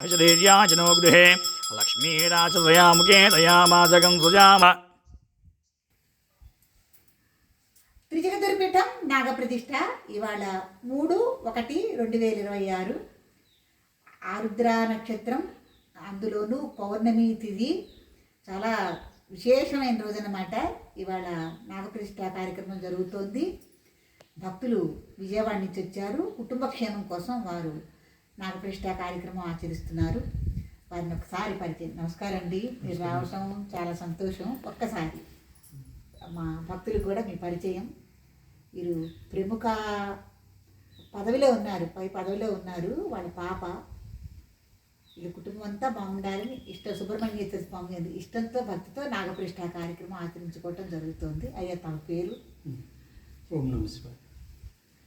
ధైర్యాచనో గృహే లక్ష్మీరాచదయాముఖే దయామాసకం సుజామ త్రిజగదుర్పీఠం నాగప్రతిష్ట ఇవాళ మూడు ఒకటి రెండు వేల ఇరవై ఆరు. ఆరుద్ర నక్షత్రం అందులోనూ పౌర్ణమి తిథి చాలా విశేషమైన రోజు ఇవాళ నాగప్రతిష్ట కార్యక్రమం జరుగుతోంది. భక్తులు విజయవాడ నుంచి వచ్చారు. కుటుంబ క్షేమం కోసం వారు నాగప్రతిష్ఠ కార్యక్రమం ఆచరిస్తున్నారు. వారిని ఒకసారి పరిచయం. నమస్కారం అండి. మీరు రావటం చాలా సంతోషం. ఒక్కసారి మా భక్తులకు కూడా మీ పరిచయం. వీరు ప్రముఖ పదవిలో ఉన్నారు. పై పదవిలో ఉన్నారు. వాళ్ళ పాప. వీళ్ళ కుటుంబం అంతా బాగుండాలని ఇష్ట సుబ్రహ్మణ్యేశ్వర స్వామి ఇష్టంతో భక్తితో నాగప్రతిష్ఠ కార్యక్రమం ఆచరించుకోవటం జరుగుతోంది. అయ్యా తమ పేరు? ఓం నమ శివాయ.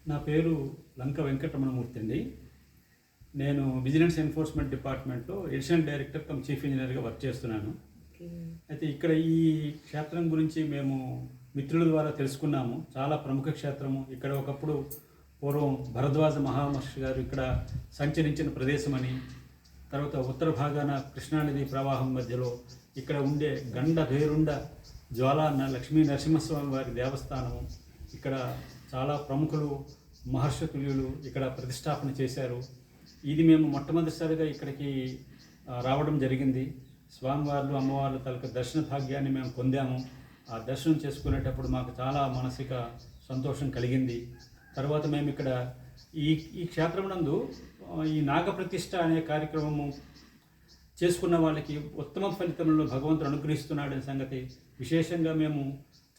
నా పేరు లంక వెంకటరమణమూర్తి అండి. నేను విజిలెన్స్ ఎన్ఫోర్స్మెంట్ డిపార్ట్మెంట్లో ఎడిషనల్ డైరెక్టర్ కమ్ చీఫ్ ఇంజనీర్గా వర్క్ చేస్తున్నాను. అయితే ఇక్కడ ఈ క్షేత్రం గురించి మేము మిత్రుల ద్వారా తెలుసుకున్నాము. చాలా ప్రముఖ క్షేత్రము. ఇక్కడ ఒకప్పుడు పూర్వం భరద్వాజ మహామహర్షి గారు ఇక్కడ సంచరించిన ప్రదేశమని తర్వాత ఉత్తర భాగాన కృష్ణానది ప్రవాహం మధ్యలో ఇక్కడ ఉండే గండ భేరుండ జ్వాలా న- లక్ష్మీ నరసింహస్వామి వారి దేవస్థానము. ఇక్కడ చాలా ప్రముఖులు మహర్షతుల్యులు ఇక్కడ ప్రతిష్టాపన చేశారు. ఇది మేము మొట్టమొదటిసారిగా ఇక్కడికి రావడం జరిగింది. స్వామివార్లు అమ్మవార్లు తలక దర్శన భాగ్యాన్ని మేము పొందాము. ఆ దర్శనం చేసుకునేటప్పుడు మాకు చాలా మానసిక సంతోషం కలిగింది. తర్వాత మేము ఇక్కడ ఈ ఈ క్షేత్రమునందు నందు ఈ నాగప్రతిష్ఠ అనే కార్యక్రమము చేసుకున్న వాళ్ళకి ఉత్తమ ఫలితములను భగవంతుడు అనుగ్రహిస్తున్నాడనే సంగతి విశేషంగా మేము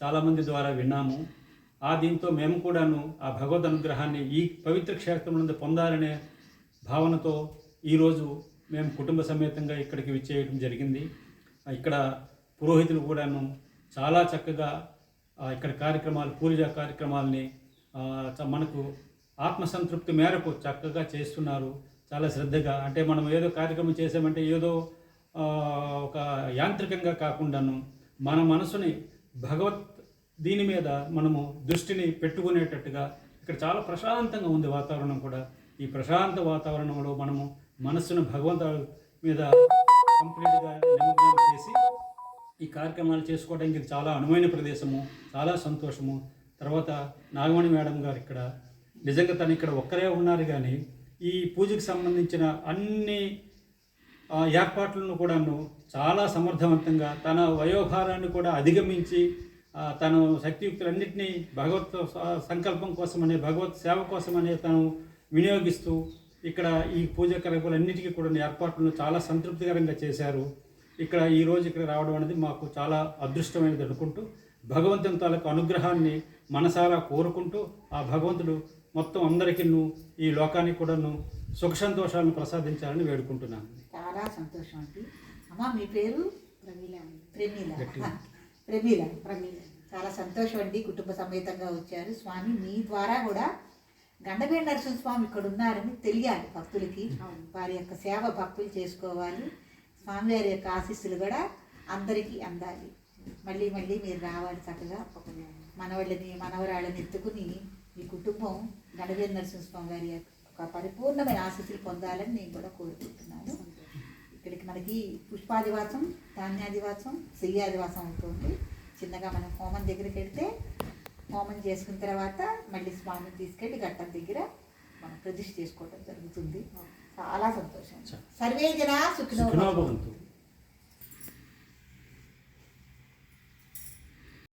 చాలామంది ద్వారా విన్నాము. ఆ దీంతో మేము కూడాను ఆ భగవద్ అనుగ్రహాన్ని ఈ పవిత్ర క్షేత్రం నుండి పొందాలనే భావనతో ఈరోజు మేము కుటుంబ సమేతంగా ఇక్కడికి విచ్చేయడం జరిగింది. ఇక్కడ పురోహితులు కూడాను చాలా చక్కగా ఇక్కడ కార్యక్రమాలు పూజ కార్యక్రమాలని చ- మనకు ఆత్మసంతృప్తి మేరకు చక్కగా చేస్తున్నారు. చాలా శ్రద్ధగా అంటే మనం ఏదో కార్యక్రమం చేసామంటే ఏదో ఒక యాంత్రికంగా కాకుండాను మన మనసుని భగవత్ దీని మీద మనము దృష్టిని పెట్టుకునేటట్టుగా ఇక్కడ చాలా ప్రశాంతంగా ఉంది వాతావరణం కూడా. ఈ ప్రశాంత వాతావరణంలో మనము మనస్సును భగవంత మీద కంప్లీట్గా నిమగ్నం చేసి ఈ కార్యక్రమాలు చేసుకోవడానికి ఇది చాలా అనువైన ప్రదేశము చాలా సంతోషము. తర్వాత నాగమణి మేడం గారు ఇక్కడ నిజంగా తను ఇక్కడ ఒక్కరే ఉన్నారు కానీ ఈ పూజకు సంబంధించిన అన్ని ఆ, ఏర్పాట్లను కూడాను చాలా సమర్థవంతంగా తన వయోభారాన్ని కూడా అధిగమించి తను శక్తియుక్తులన్నింటినీ భగవత్ సంకల్పం కోసమనే భగవత్ సేవ కోసమనే తను వినియోగిస్తూ ఇక్కడ ఈ పూజ కార్యక్రమాలన్నిటికీ కూడా ఏర్పాట్లను చాలా సంతృప్తికరంగా చేశారు. ఇక్కడ ఈ రోజు ఇక్కడ రావడం అనేది మాకు చాలా అదృష్టమైనది అనుకుంటూ భగవంతుని తాలూకు అనుగ్రహాన్ని మనసారా కోరుకుంటూ ఆ భగవంతుడు మొత్తం అందరికీ ఈ లోకానికి కూడాను సుఖ సంతోషాలను ప్రసాదించాలని వేడుకుంటున్నాను. చాలా సంతోషం అండి. అమ్మ మీ పేరు? ప్రమీల. ప్రమీల. ప్రమీల. ప్రమీల. చాలా సంతోషం అండి. కుటుంబ సమేతంగా వచ్చారు. స్వామి మీ ద్వారా కూడా గండపేట నరసింహ స్వామి ఇక్కడ ఉన్నారని తెలియాలి భక్తులకి. వారి యొక్క సేవ భక్తులు చేసుకోవాలి. స్వామివారి యొక్క ఆశీస్సులు కూడా అందరికీ అందాలి. మళ్ళీ మళ్ళీ మీరు రావాలి చక్కగా. మనవాళ్ళని మనవరాళ్ళని ఎత్తుకుని మీ కుటుంబం గణపేట నరసింహస్వామి గారి యొక్క పరిపూర్ణమైన ఆశీస్సులు పొందాలని నేను కూడా కోరుకుంటున్నాను. ఇక్కడికి మనకి పుష్పాదివాసం ధాన్యాదివాసం శ్రీయాదివాసం అవుతుంది. చిన్నగా మనం హోమం దగ్గరికి వెళ్తే హోమం చేసుకున్న తర్వాత మళ్ళీ స్వామిని తీసుకెళ్ళి ఘట్టం దగ్గర మనం ప్రతిష్ఠ చేసుకోవడం జరుగుతుంది. చాలా సంతోషం. సర్వే జన సుఖినో